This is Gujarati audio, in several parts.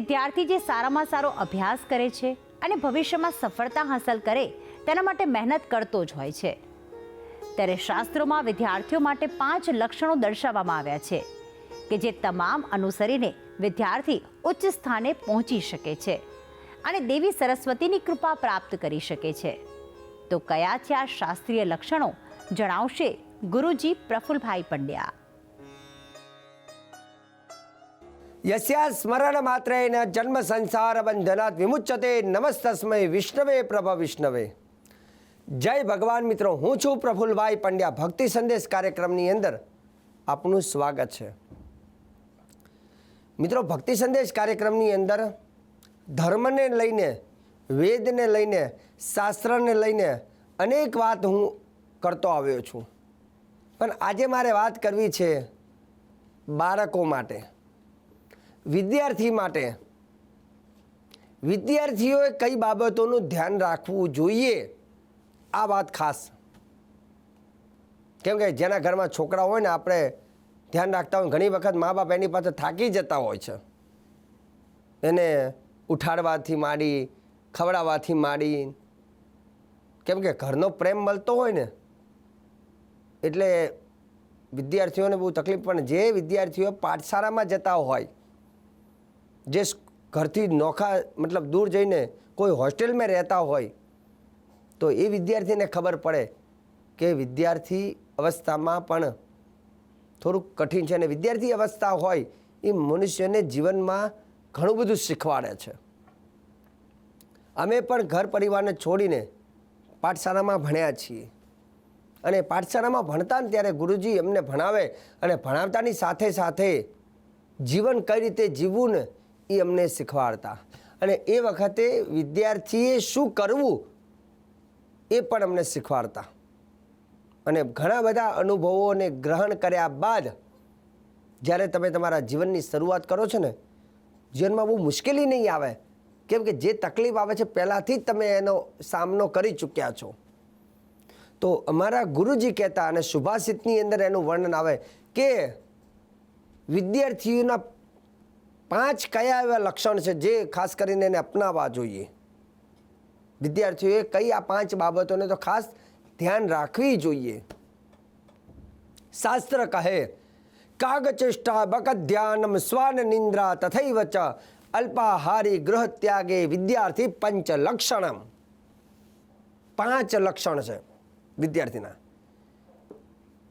વિદ્યાર્થી જે સારામાં સારો અભ્યાસ કરે છે અને ભવિષ્યમાં સફળતા હાંસલ કરે, તેના માટે મહેનત કરતો જ હોય છે. ત્યારે શાસ્ત્રોમાં વિદ્યાર્થીઓ માટે પાંચ લક્ષણો દર્શાવવામાં આવ્યા છે, કે જે તમામ અનુસરીને વિદ્યાર્થી ઉચ્ચ સ્થાને પહોંચી શકે છે અને દેવી સરસ્વતીની કૃપા પ્રાપ્ત કરી શકે છે. તો કયા છે આ શાસ્ત્રીય લક્ષણો, જણાવશે ગુરુજી પ્રફુલભાઈ પંડ્યા. યસ્યા સ્મરણ માત્રેન જન્મ સંસાર બંધનાત વિમુચ્યતે નમસ્તસ્મય વિષ્ણવે પ્રભ વિષ્ણવે જય ભગવાન મિત્રો હું છું પ્રફુલભાઈ પંડ્યા ભક્તિ સંદેશ કાર્યક્રમની અંદર આપનું સ્વાગત છે મિત્રો ભક્તિ સંદેશ કાર્યક્રમની અંદર ધર્મને લઈને વેદને લઈને શાસ્ત્રને લઈને અનેક વાત હું કરતો આવ્યો છું પણ આજે મારે વાત કરવી છે બાળકો માટે વિદ્યાર્થી માટે વિદ્યાર્થીઓએ કઈ બાબતોનું ધ્યાન રાખવું જોઈએ? આ વાત ખાસ. કેમ કે જેના ઘરમાં છોકરા હોય ને, આપણે ધ્યાન રાખતા હોય ઘણી વખત મા બાપ એની પાસે થાકી જતા હોય છે. એને ઉઠાડવાથી માંડી, ખવડાવવાથી માંડી, કેમ કે ઘરનો પ્રેમ મળતો હોય ને, એટલે વિદ્યાર્થીઓને બહુ તકલીફ પણ જે વિદ્યાર્થીઓ પાઠશાળામાં જતા હોય જે ઘરથી નોખા, મતલબ દૂર જઈને કોઈ હોસ્ટેલમાં રહેતા હોય, તો એ વિદ્યાર્થીને ખબર પડે કે વિદ્યાર્થી અવસ્થામાં પણ થોડુંક કઠિન છે અને વિદ્યાર્થી અવસ્થા હોય એ મનુષ્યને જીવનમાં ઘણું બધું શીખવાડે છે. અમે પણ ઘર પરિવારને છોડીને પાઠશાળામાં ભણ્યા છીએ. અને પાઠશાળામાં ભણતા ને ત્યારે ગુરુજી અમને ભણાવે અને ભણાવતાની સાથે સાથે જીવન કઈ રીતે જીવવું ને એ અમને શીખવાડતા. અને એ વખતે વિદ્યાર્થીએ શું કરવું એ પણ અમને શીખવાડતા. અને ઘણા બધા અનુભવોને ગ્રહણ કર્યા બાદ જ્યારે તમે તમારા જીવનની શરૂઆત કરો છો ને, જીવનમાં બહુ મુશ્કેલી નહીં આવે. કેમ કે જે તકલીફ આવે છે પહેલાંથી જ તમે એનો સામનો કરી ચૂક્યા છો. તો અમારા ગુરુજી કહેતા અને સુભાષિતની અંદર એનું વર્ણન આવે કે વિદ્યાર્થીઓના પાંચ કયા એવા લક્ષણ છે જે ખાસ કરીને એને અપનાવવા જોઈએ? વિદ્યાર્થીઓએ કઈ આ પાંચ બાબતોને તો ખાસ ધ્યાન રાખવી જોઈએ? શાસ્ત્ર કહે, કાગચેષ્ટા બકધ્યાનમ સ્વાન નિંદ્રા તથૈવ ચ અલ્પાહારી ગૃહ ત્યાગે વિદ્યાર્થી પંચ લક્ષણમ. પાંચ લક્ષણ છે વિદ્યાર્થીના.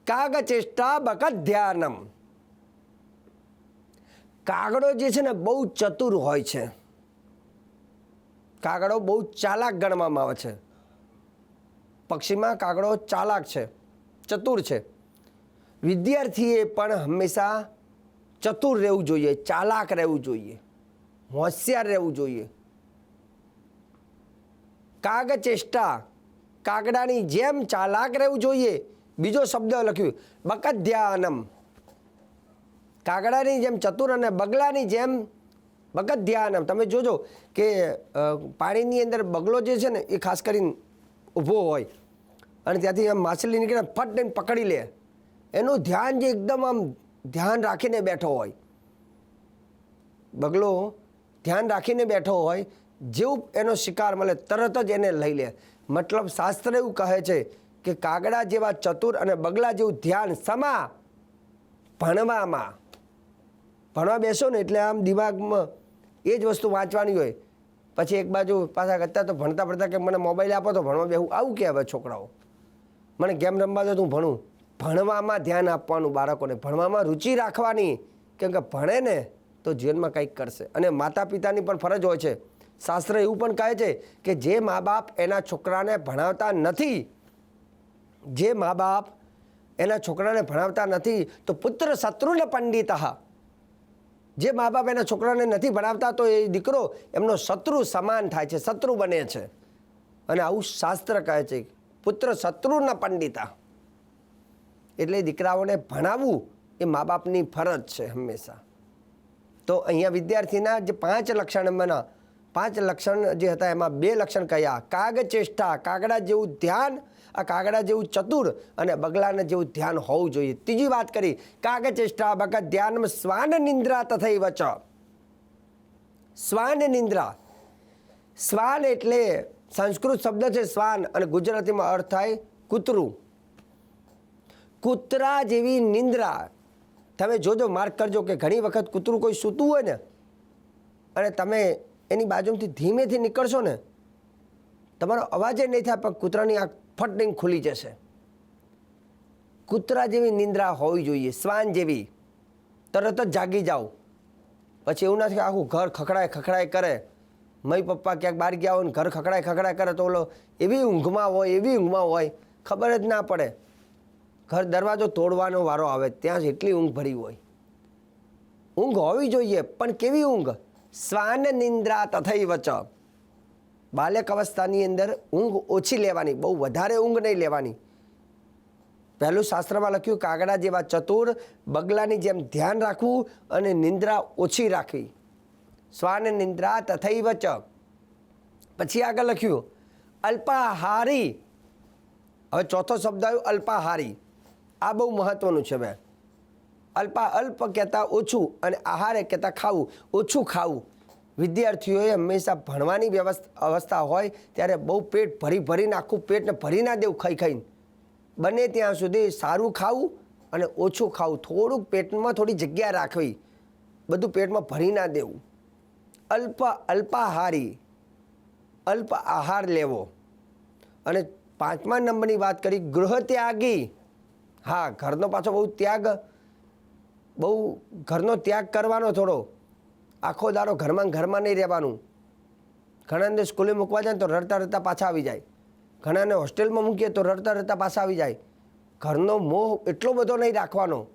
કાગચેષ્ટા બકધ્યાનમ કાગડો જે છે ને બહુ ચતુર હોય છે. કાગડો બહુ ચાલાક ગણવામાં આવે છે. પક્ષીમાં કાગડો ચાલાક છે, ચતુર છે. વિદ્યાર્થીએ પણ હંમેશા ચતુર રહેવું જોઈએ, ચાલાક રહેવું જોઈએ, હોશિયાર રહેવું જોઈએ. કાગચેષ્ટા કાગડાની જેમ ચાલાક રહેવું જોઈએ. બીજો શબ્દ લખ્યું, બકધ્યાનમ. કાગડાની જેમ ચતુર અને બગલાની જેમ બગત ધ્યાન તમે જોજો કે પાણીની અંદર બગલો જે છે ને, એ ખાસ કરીને ઊભો હોય અને ત્યાંથી આમ માછલી નીકળે, ફટ દઈને પકડી લે. એનું ધ્યાન જે એકદમ આમ ધ્યાન રાખીને બેઠો હોય. બગલો ધ્યાન રાખીને બેઠો હોય, જેવું એનો શિકાર મળે, તરત જ એને લઈ લે. મતલબ શાસ્ત્ર એવું કહે છે કે કાગડા જેવા ચતુર અને બગલા જેવું ધ્યાન સમા ભણવામાં. ભણવા બેસો ને એટલે આમ દિમાગમાં એ જ વસ્તુ વાંચવાની હોય. પછી એક બાજુ પાછા કરતા તો ભણતા ભણતા કે મને મોબાઈલ આપો તો ભણવા બેહું. આવું કે હવે છોકરાઓ? મને ગેમ રમવા દો તો હું ભણું. ભણવામાં ધ્યાન આપવાનું બાળકોને. ભણવામાં રુચિ રાખવાની. કેમ કે ભણે ને તો જીવનમાં કંઈક કરશે. અને માતા પિતાની પણ ફરજ હોય છે. શાસ્ત્ર એવું પણ કહે છે કે જે મા બાપ એના છોકરાને ભણાવતા નથી, જે મા બાપ એના છોકરાને ભણાવતા નથી, તો પુત્ર શત્રુને પંડિત. જે મા બાપ એના છોકરાને નથી ભણાવતા, તો એ દીકરો એમનો શત્રુ સમાન થાય છે, શત્રુ બને છે. અને આવું શાસ્ત્ર કહે છે પુત્ર શત્રુના પંડિતા. એટલે દીકરાઓને ભણાવવું એ મા બાપની ફરજ છે હંમેશા. તો અહીંયા વિદ્યાર્થીના જે પાંચ લક્ષણ બના પાંચ લક્ષણ જે હતા, એમાં બે લક્ષણ કયા? કાગ ચેષ્ટા કાગડા જેવું ધ્યાન આ કાગડા જેવું ચતુર અને બગલાને જેવું ધ્યાન હોવું જોઈએ. ત્રીજી વાત કરી કાગ ચેષ્ટા બગત ધ્યાનમાં સ્વાન નિંદ્રા તથૈવ વચ શ્વાન નિંદ્રા. શ્વાન એટલે સંસ્કૃત શબ્દ છે શ્વાન અને ગુજરાતીમાં અર્થ થાય કૂતરું. કૂતરા જેવી નિંદ્રા. તમે જોજો, માર્ક કરજો કે ઘણી વખત કૂતરું કોઈ સૂતું હોય ને, અને તમે એની બાજુમાંથી ધીમેથી નીકળશો ને, તમારો અવાજ નહીં થાય, પણ કૂતરાની આંખ ફટ દઈને ખુલી જશે. કૂતરા જેવી નિંદ્રા હોવી જોઈએ, શ્વાન જેવી. તરત જ જાગી જાઓ. પછી એવું નથી કે આખું ઘર ખખડાય ખખડાય કરે. મય પપ્પા ક્યાંક બહાર ગયા હોય ને ઘર ખખડાય ખખડાય કરે તો ઓલો, એવી ઊંઘમાં હોય, એવી ઊંઘમાં હોય, ખબર જ ના પડે. ઘર દરવાજો તોડવાનો વારો આવે, ત્યાં જ એટલી ઊંઘ ભરી હોય. ઊંઘ હોવી જોઈએ, પણ કેવી ઊંઘ? શ્વાન નિંદ્રા તથઈ વચ બાલક અવસ્થાની અંદર ઊંઘ ઓછી લેવાની, બહુ વધારે ઊંઘ નહીં લેવાની. પહેલું શાસ્ત્રમાં લખ્યું, કાગડા જેવા ચતુર બગલાની જેમ ધ્યાન રાખવું અને નિંદ્રા ઓછી રાખવી. શ્વાન નિંદ્રા તથૈવ ચ. પછી આગળ લખ્યું, અલ્પાહારી. હવે ચોથો શબ્દ આવ્યો, અલ્પાહારી. આ બહુ મહત્વનું છે બે. અલ્પા અલ્પ કહેતા ઓછું અને આહારે કહેતા ખાવું. ઓછું ખાવું. વિદ્યાર્થીઓએ હંમેશા ભણવાની વ્યવસ્થા, અવસ્થા હોય ત્યારે બહુ પેટ ભરી ભરીને, આખું પેટને ભરી ના દેવું ખાઈ ખાઈને. બને ત્યાં સુધી સારું ખાવું અને ઓછું ખાવું. થોડુંક પેટમાં થોડી જગ્યા રાખવી. બધું પેટમાં ભરી ના દેવું. અલ્પ, અલ્પાહારી, અલ્પ આહાર લેવો. અને પાંચમા નંબરની વાત કરી, ગૃહ ત્યાગી. હા, ઘરનો પાછો બહુ ત્યાગ, બહુ ઘરનો ત્યાગ કરવાનો થોડો. આખો દાડો ઘરમાં ઘરમાં નહીં રહેવાનું. ઘણાને સ્કૂલે મૂકવા જાય તો રડતા રડતા પાછા આવી જાય. ઘણાને હોસ્ટેલમાં મૂકીએ તો રડતા રડતા પાછા આવી જાય. ઘરનો મોહ એટલો બધો નહીં રાખવાનો.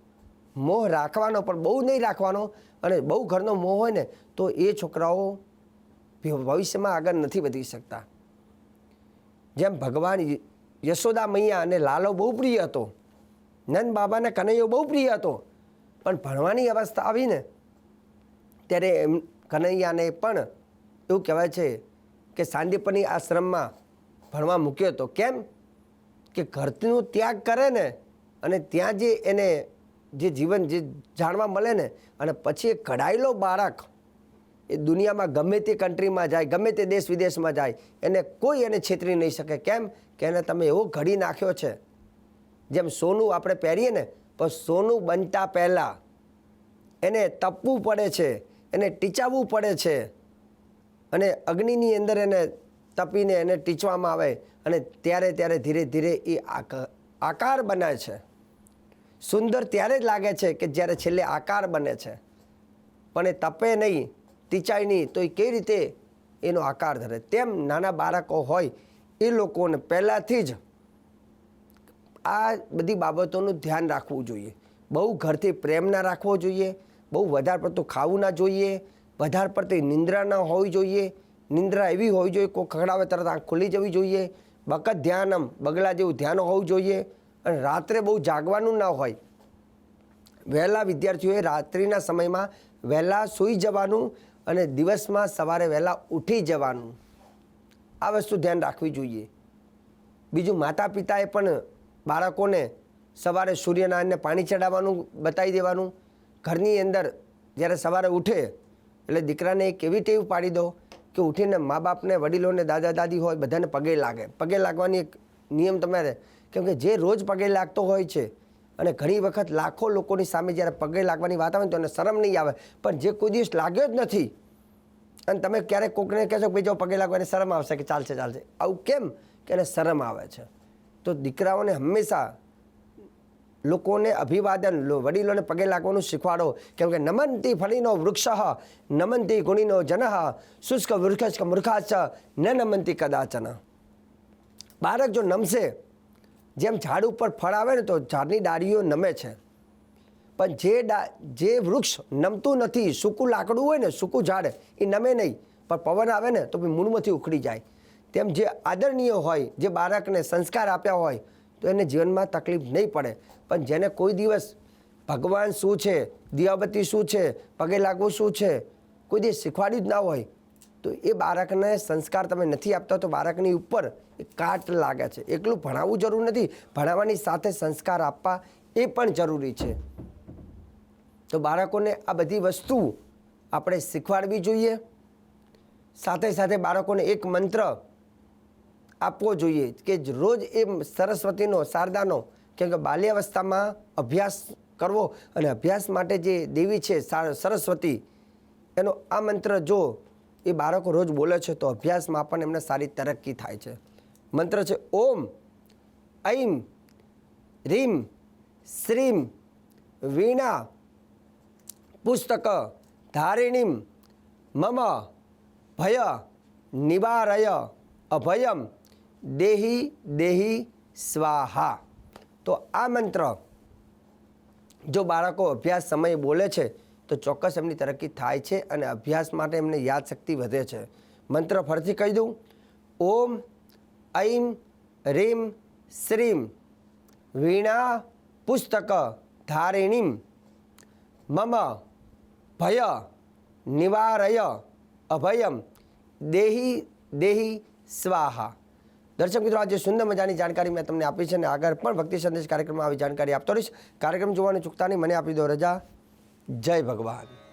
મોહ રાખવાનો પણ બહુ નહીં રાખવાનો અને બહુ ઘરનો મોહ હોય ને તો એ છોકરાઓ ભવિષ્યમાં આગળ નથી વધી શકતા. જેમ ભગવાન યશોદા મૈયા અને લાલો બહુ પ્રિય હતો. નંદ બાબાને કનૈયો બહુ પ્રિય હતો. પણ ભણવાની અવસ્થા આવીને ત્યારે એમ કનૈયાને પણ એવું કહેવાય છે કે સાંદીપની આશ્રમમાં ભણવા મૂક્યો હતો. કેમ? કે ઘરનું ત્યાગ કરે ને અને ત્યાં જે એને જે જીવન જે જાણવા મળે ને અને પછી એ કઢાયેલો બાળક એ દુનિયામાં ગમે તે કન્ટ્રીમાં જાય, ગમે તે દેશ વિદેશમાં જાય, એને કોઈ એને છેતરી નહીં શકે. કેમ? કે એને તમે એવો ઘડી નાખ્યો છે. જેમ સોનું આપણે પહેરીએ ને, પણ સોનું બનતા પહેલાં એને તપવું પડે છે. એને ટીચાવવું પડે છે. અને અગ્નિની અંદર એને તપીને એને ટીચવામાં આવે અને ત્યારે ત્યારે ધીરે ધીરે એ આક- આકાર બને છે. સુંદર ત્યારે જ લાગે છે કે જ્યારે છેલ્લે આકાર બને છે. પણ એ તપે નહીં, ટીચાય નહીં, તો એ કેવી રીતે એનો આકાર ધરે? તેમ નાના બાળકો હોય, એ લોકોને પહેલાંથી જ આ બધી બાબતોનું ધ્યાન રાખવું જોઈએ. બહુ ઘરથી પ્રેમ ના રાખવો જોઈએ. બહુ વધારે પડતું ખાવું ના જોઈએ, વધારે પડતી નિંદ્રા ના હોવી જોઈએ, નિંદ્રા એવી હોવી જોઈએ, કોઈ ખગડાવે તરત આંખ ખુલી જવી જોઈએ બકત ધ્યાનમ બગલા જેવું ધ્યાન હોવું જોઈએ અને રાત્રે બહુ જાગવાનું ના હોય. વહેલા વિદ્યાર્થીઓએ રાત્રિના સમયમાં વહેલા સૂઈ જવાનું અને દિવસમાં સવારે વહેલા ઉઠી જવાનું. આ વસ્તુ ધ્યાન રાખવી જોઈએ. બીજું માતા પિતાએ પણ બાળકોને સવારે સૂર્યનારાયણને પાણી ચડાવવાનું બતાવી દેવાનું. ઘરની અંદર જ્યારે સવારે ઉઠે, એટલે દીકરાને એક એવી ટેવ પાડી દો કે ઉઠીને મા બાપને, વડીલોને, દાદા, દાદી હોય, બધાને પગે લાગે. પગે લાગવાની એક નિયમ તમારે કેમ કે જે રોજ પગે લાગતો હોય છે અને ઘણી વખત લાખો લોકોની સામે જ્યારે પગે લાગવાની વાત આવે તો એને શરમ નહીં આવે. પણ જે કોઈ દિવસ લાગ્યો જ નથી, અને તમે ક્યારેક કોકને કહેશો કે, ભાઈ જો પગે લાગવાની શરમ આવશે કે, ચાલશે ચાલશે. આવું કેમ? કે એને શરમ આવે છે. તો દીકરાઓને હંમેશા લોકોને અભિવાદન વડીલોને પગે લાગવાનું શીખવાડો. કેમ કે નમંતી ફળીનો વૃક્ષ નમનતી ગુણીનો જન, શુષ્ક વૃક્ષ મૂર્ખાશ ન નમંતી કદાચન. બાળક જો નમશે, જેમ ઝાડ ઉપર ફળ આવે ને તો ઝાડની ડાળીઓ નમે છે. પણ જે ડા, જે વૃક્ષ નમતું નથી, સૂકું લાકડું હોય ને, સૂકું ઝાડ, એ નમે નહીં. પણ પવન આવે ને તો મૂળમાંથી ઉખડી જાય. તેમ જે આદરણીય હોય, જે બાળકને સંસ્કાર આપ્યા હોય તો એને જીવનમાં તકલીફ નહીં પડે. પણ જેને કોઈ દિવસ ભગવાન શું છે દિયાબત્તી શું છે, પગે લાગવું શું છે, કોઈ દિવસ શીખવાડ્યું જ ના હોય, તો એ બાળકને સંસ્કાર તમે નથી આપતા તો બાળકની ઉપર એ કાટ લાગે છે. એકલું ભણાવવું જરૂર નથી. ભણાવવાની સાથે સંસ્કાર આપવા એ પણ જરૂરી છે. તો બાળકોને આ બધી વસ્તુ આપણે શીખવાડવી જોઈએ. સાથે સાથે બાળકોને એક મંત્ર આપવો જોઈએ કે રોજ એ સરસ્વતીનો, શારદાનો કેમ કે બાલ્યાવસ્થામાં અભ્યાસ કરવો અને અભ્યાસ માટે જે દેવી છે સરસ્વતી, એનો આ મંત્ર જો એ બાળકો રોજ બોલે છે, તો અભ્યાસમાં પણ એમને સારી તરક્કી થાય છે. મંત્ર છે, ઓમ, ઐમ, રીમ, શ્રીમ, વીણા, પુસ્તક, ધારિણીમ, મમ, ભય, નિવારય, અભયમ દેહી દેહી, સ્વાહા. તો આ મંત્ર જો બાળકો અભ્યાસ સમયે બોલે છે, તો ચોક્કસ એમની તરક્કી થાય છે અને અભ્યાસ માટે એમને યાદશક્તિ વધે છે. મંત્ર ફરીથી કહી દઉં. ઓમ, ઐમ, રીમ, શ્રીમ, વીણા, પુસ્તક, ધારિણીમ, મમ, ભય, નિવારય, અભયમ, દેહી દેહી, સ્વાહા. દર્શક મિત્રો, આજે સુંદર મજાની જાણકારી મેં તમને આપી છે અને આગળ પણ ભક્તિ સંદેશ કાર્યક્રમમાં આવી જાણકારી આપતો રહીશ. કાર્યક્રમ જોવાનું ચૂકતા નહીં મને આપી દો રજા. જય ભગવાન.